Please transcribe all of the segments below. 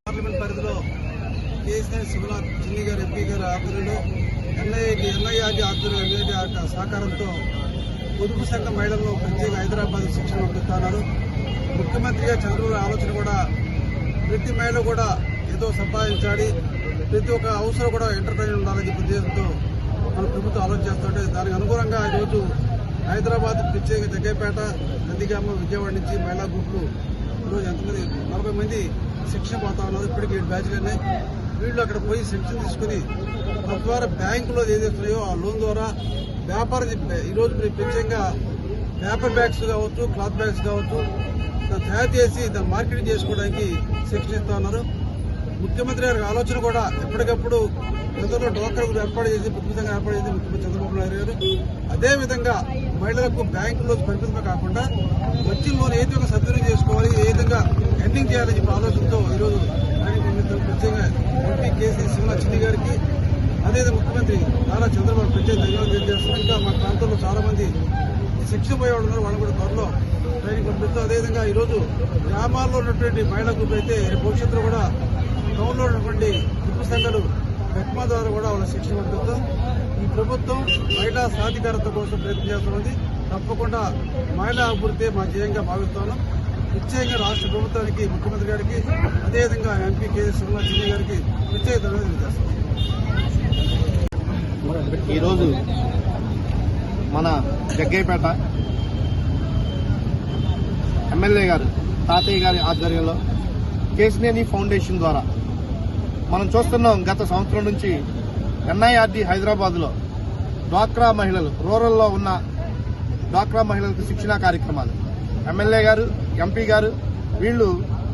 Parliament Sivanath చిన్ని గారు MP గారి ఆధ్వర్యంలో ఎన్ఐటి ఎన్ఐఆర్డి ఆధ్వర్యంలో ఎన్ఐటి సహకారంతో పొదుపు సంఘ మహిళలను ప్రత్యేక హైదరాబాద్ శిక్షణ పంపిస్తున్నారు ముఖ్యమంత్రిగా చంద్రబాబు ఆలోచన కూడా ప్రతి మహిళ కూడా ఏదో సంపాదించాలి ప్రతి ఒక్క అవసరం కూడా ఎంటర్టైన్ ఉండాలని ఉద్దేశంతో మన ప్రభుత్వం ఆలోచన చేస్తుంటే దానికి అనుగుణంగా ఈరోజు హైదరాబాద్ ప్రత్యేక జగ్గైపేట నందిగామ విజయవాడ నుంచి మహిళా గ్రూపులు ఈరోజు ఎంతమంది నలభై మంది శిక్షణ పోతా ఉన్నారు. ఇప్పటికీ ఏడు బ్యాచ్లు వీళ్ళు అక్కడ పోయి శిక్షణ తీసుకుని తద్వారా బ్యాంకులో ఏదైతున్నాయో ఆ లోన్ ద్వారా వ్యాపారం ఈరోజు మీరు ప్రత్యేకంగా పేపర్ బ్యాగ్స్ కావచ్చు క్లాత్ బ్యాగ్స్ కావచ్చు దాన్ని తయారు చేసి దాన్ని మార్కెటింగ్ చేసుకోవడానికి శిక్షణ ఇస్తా ఉన్నారు. ముఖ్యమంత్రి గారి ఆలోచన కూడా ఎప్పటికప్పుడు గతంలో డోక్రా గ్రూప్ ఏర్పాటు చేసి పుస్తకంగా ఏర్పాటు చేసి ముఖ్యమంత్రి చంద్రబాబు నాయుడు గారు. అదేవిధంగా మహిళలకు బ్యాంకులో పరిమితమే కాకుండా వచ్చిన లోన్ ఏ విధంగా సద్వినియోగం చేసుకోవాలి ఏ విధంగా ఎండింగ్ చేయాలని చెప్పి ఆలోచనతో ఈరోజు ప్రత్యేకంగా ఎంపీ కేసీ శివనా చిన్ని గారికి అదేవిధంగా ముఖ్యమంత్రి నారా చంద్రబాబు ప్రత్యేక ధన్యవాదాలు తెలియజేస్తున్నారు ఇంకా మా ప్రాంతంలో చాలా మంది శిక్షణ పోయే వాళ్ళు ఉన్నారు. వాళ్ళు కూడా త్వరలో ట్రైనింగ్ పంపిస్తూ అదేవిధంగా ఈరోజు గ్రామాల్లో ఉన్నటువంటి మహిళా గ్రూప్ అయితే భవిష్యత్తులో కూడా టౌన్లో ఉన్నటువంటి గ్రూప్ సంఘాలు మెక్మా ద్వారా కూడా వాళ్ళ శిక్షణ పంపిస్తాం ఈ ప్రభుత్వం మహిళా సాధికారత కోసం ప్రయత్నం చేస్తున్నది. తప్పకుండా మహిళా అభివృద్ధి మా ధ్యేయంగా భావిస్తున్నాం ప్రత్యేకంగా రాష్ట్ర ప్రభుత్వానికి ముఖ్యమంత్రి గారికి అదేవిధంగా ఎంపీ కె సింహ జిల్లా గారికి ప్రత్యేక ధన్యవాదాలు తెలియజేస్తున్నాం ఈరోజు మన జగ్గయ్యపేట ఎమ్మెల్యే గారు తాతయ్య గారి ఆధ్వర్యంలో కేసినేని ఫౌండేషన్ ద్వారా మనం చూస్తున్నాం గత సంవత్సరం నుంచి ఎన్ఐఆర్డి హైదరాబాద్లో డ్వాక్రా మహిళలు రూరల్లో ఉన్న డ్వాక్రా మహిళలకు శిక్షణా కార్యక్రమాలు. ఎమ్మెల్యే గారు ఎంపీ గారు వీళ్ళు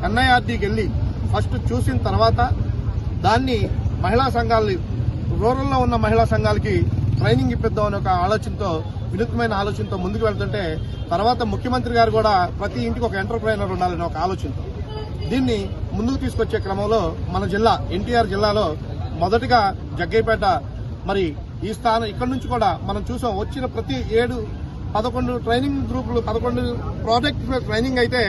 ఎన్ఐఆర్డీకి వెళ్ళి ఫస్ట్ చూసిన తర్వాత దాన్ని మహిళా సంఘాలు రూరల్లో ఉన్న మహిళా సంఘాలకి ట్రైనింగ్ ఇప్పిద్దాం అనే ఒక ఆలోచనతో వినూత్నమైన ఆలోచనతో ముందుకు వెళ్తుంటే తర్వాత ముఖ్యమంత్రి గారు కూడా ప్రతి ఇంటికి ఒక ఎంటర్ప్రైనర్ ఉండాలనే ఒక ఆలోచనతో. దీన్ని ముందుకు తీసుకొచ్చే క్రమంలో మన జిల్లా ఎన్టీఆర్ జిల్లాలో మొదటగా జగ్గైపేట మరి ఈ స్థానం ఇక్కడ నుంచి కూడా మనం చూసాం వచ్చిన ప్రతి ఏడు పదకొండు ట్రైనింగ్ గ్రూపులు పదకొండు ప్రాజెక్ట్ ట్రైనింగ్ అయితే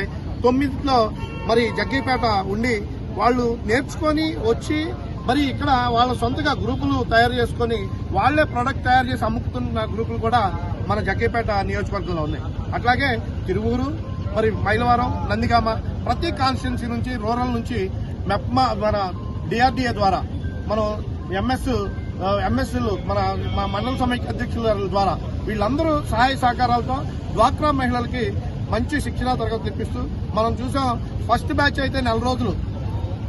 తొమ్మిదిలో మరి జగ్గైపేట ఉండి వాళ్ళు నేర్చుకొని వచ్చి మరి ఇక్కడ వాళ్ళ సొంతగా గ్రూపులు తయారు చేసుకొని వాళ్ళే ప్రొడక్ట్ తయారు చేసి అమ్ముకుతున్న గ్రూపులు కూడా మన జగ్గైపేట నియోజకవర్గంలో ఉన్నాయి. అట్లాగే తిరువూరు మరి మైలవరం నందిగామ ప్రతి కాన్స్టిట్యున్సీ నుంచి రూరల్ నుంచి మెప్మా మన డిఆర్డీఏ ద్వారా మనం ఎంఎస్ ఎంఎస్లు మన మా మండల సమైక్య అధ్యక్షుల ద్వారా వీళ్ళందరూ సహాయ సహకారాలతో డ్వాక్రా మహిళలకి మంచి శిక్షణా తరగతి తెప్పిస్తూ మనం చూసాం ఫస్ట్ బ్యాచ్ అయితే నెల రోజులు.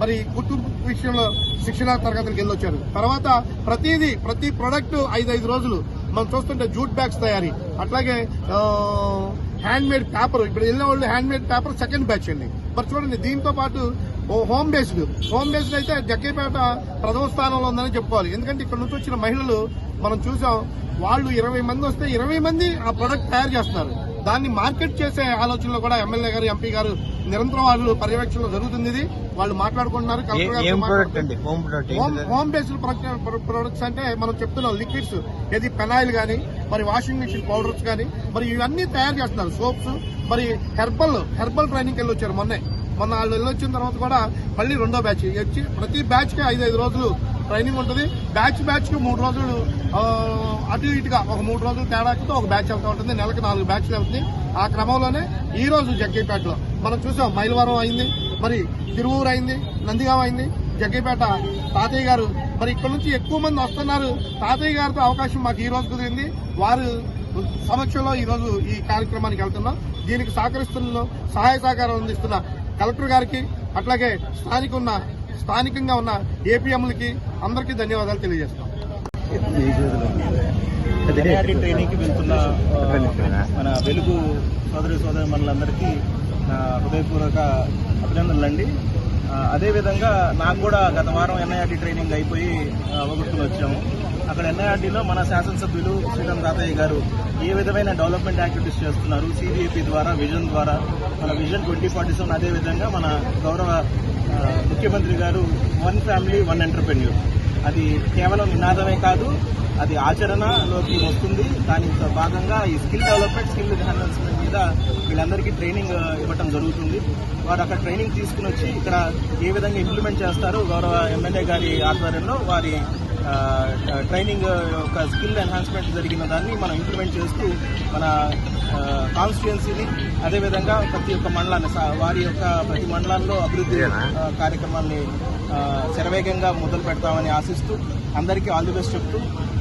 మరి కుటుంబ విషయంలో శిక్షణా తరగతులకు వెళ్ళొచ్చారు. తర్వాత ప్రతిదీ ప్రతి ప్రొడక్ట్ ఐదు ఐదు రోజులు మనం చూస్తుంటే జూట్ బ్యాగ్స్ తయారీ. అట్లాగే హ్యాండ్ మేడ్ పేపర్ ఇప్పుడు వెళ్ళిన వాళ్ళు hand made paper second batch అండి. మరి చూడండి దీంతో పాటు ఓ హోమ్ బేస్డ్ హోమ్ బేస్డ్ అయితే జక్కైపేట ప్రథమ స్థానంలో ఉందని చెప్పుకోవాలి. ఎందుకంటే ఇక్కడ నుంచి వచ్చిన మహిళలు మనం చూసాం వాళ్ళు ఇరవై మంది వస్తే ఇరవై మంది ఆ ప్రొడక్ట్ తయారు చేస్తున్నారు దాన్ని మార్కెట్ చేసే ఆలోచనలో కూడా ఎమ్మెల్యే గారు ఎంపీ గారు నిరంతరం వాళ్ళు పర్యవేక్షణలో జరుగుతుంది ఇది. వాళ్ళు మాట్లాడుకుంటున్నారు హోమ్ బేస్డ్ ప్రొడక్ట్స్ అంటే మనం చెప్తున్నాం లిక్విడ్స్ ఏది పెనాయిల్ గానీ మరి వాషింగ్ మిషన్ పౌడర్స్ గానీ మరి ఇవన్నీ తయారు చేస్తున్నారు. సోప్స్ మరి హెర్బల్ హెర్బల్ ట్రైనింగ్ వెళ్ళి వచ్చారు మొన్నే. మొన్న వాళ్ళు వెళ్ళొచ్చిన తర్వాత కూడా మళ్ళీ రెండో బ్యాచ్ వచ్చి ప్రతి బ్యాచ్కి ఐదు ఐదు రోజులు ట్రైనింగ్ ఉంటుంది. బ్యాచ్ బ్యాచ్కి మూడు రోజులు అటు ఇటుగా ఒక మూడు రోజులు తేడాకితో ఒక బ్యాచ్ వెళ్తూ ఉంటుంది. నెలకు నాలుగు బ్యాచ్లు వెళ్తుంది. ఆ క్రమంలోనే ఈ రోజు జగ్గైపేటలో మనం చూసాం మైలవరం అయింది మరి తిరువూరు అయింది నందిగామ అయింది జగ్గైపేట. తాతయ్య గారు మరి ఇక్కడ నుంచి ఎక్కువ మంది వస్తున్నారు. తాతయ్య గారితో అవకాశం మాకు ఈ రోజు కుదిరింది. వారు సమక్షంలో ఈ రోజు ఈ కార్యక్రమానికి వెళ్తున్నాం. దీనికి సహకరిస్తున్న సహాయ సహకారం అందిస్తున్న కలెక్టర్ గారికి అట్లాగే స్థానిక ఉన్న స్థానికంగా ఉన్న ఏపీఎంలకి అందరికీ ధన్యవాదాలు తెలియజేస్తాం ఎన్ఐఆర్టీ ట్రైనింగ్కి వెళ్తున్న మన వెలుగు సోదరి సోదరి మనులందరికీ నా హృదయపూర్వక అభినందనలు అండి అదేవిధంగా నాకు కూడా గత వారం ఎన్ఐఆర్టీ ట్రైనింగ్ అయిపోయి అవగొట్టుకుని వచ్చాము అక్కడ ఎన్ఐఆర్డీలో మన శాసనసభ్యులు శ్రీరామ్ తాతయ్య గారు ఏ విధమైన డెవలప్మెంట్ యాక్టివిటీస్ చేస్తున్నారు? సిబిఐపి ద్వారా విజన్ ద్వారా మన విజన్ ట్వంటీ ఫార్టీ సెవెన్ అదే విధంగా మన గౌరవ ముఖ్యమంత్రి గారు వన్ ఫ్యామిలీ వన్ ఎంటర్ప్రెన్యూర్. అది కేవలం నినాదమే కాదు అది ఆచరణలోకి వస్తుంది. దానితో భాగంగా ఈ స్కిల్ డెవలప్మెంట్ స్కిల్ ఎన్హాన్స్మెంట్ మీద వీళ్ళందరికీ ట్రైనింగ్ ఇవ్వటం జరుగుతుంది. వారు అక్కడ ట్రైనింగ్ తీసుకుని వచ్చి ఇక్కడ ఏ విధంగా ఇంప్లిమెంట్ చేస్తారో గౌరవ ఎమ్మెల్యే గారి ఆధ్వర్యంలో వారి ట్రైనింగ్ యొక్క స్కిల్ ఎన్హాన్స్మెంట్ జరిగిన దాన్ని మనం ఇంప్లిమెంట్ చేస్తూ మన కాన్స్టిట్యుయెన్సీని అదేవిధంగా ప్రతి ఒక్క మండలాన్ని వారి యొక్క ప్రతి మండలాల్లో అభివృద్ధి కార్యక్రమాన్ని శరవేగంగా మొదలు పెడతామని ఆశిస్తూ అందరికీ ఆల్ ది బెస్ట్ చెప్తూ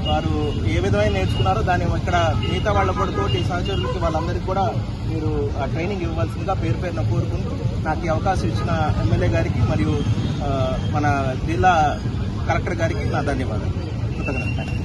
వారు ఏ విధమైన నేర్చుకున్నారో దాన్ని ఇక్కడ మిగతా వాళ్ళ తోటి సహచరులకి వాళ్ళందరికీ కూడా మీరు ఆ ట్రైనింగ్ ఇవ్వాల్సిందిగా పేరు పేరున కోరుకుంటూ నాకు ఈ అవకాశం ఇచ్చిన ఎమ్మెల్యే గారికి మరియు మన జిల్లా కలెక్టర్ గారికి నా ధన్యవాదాలు. కృతజ్ఞతలు.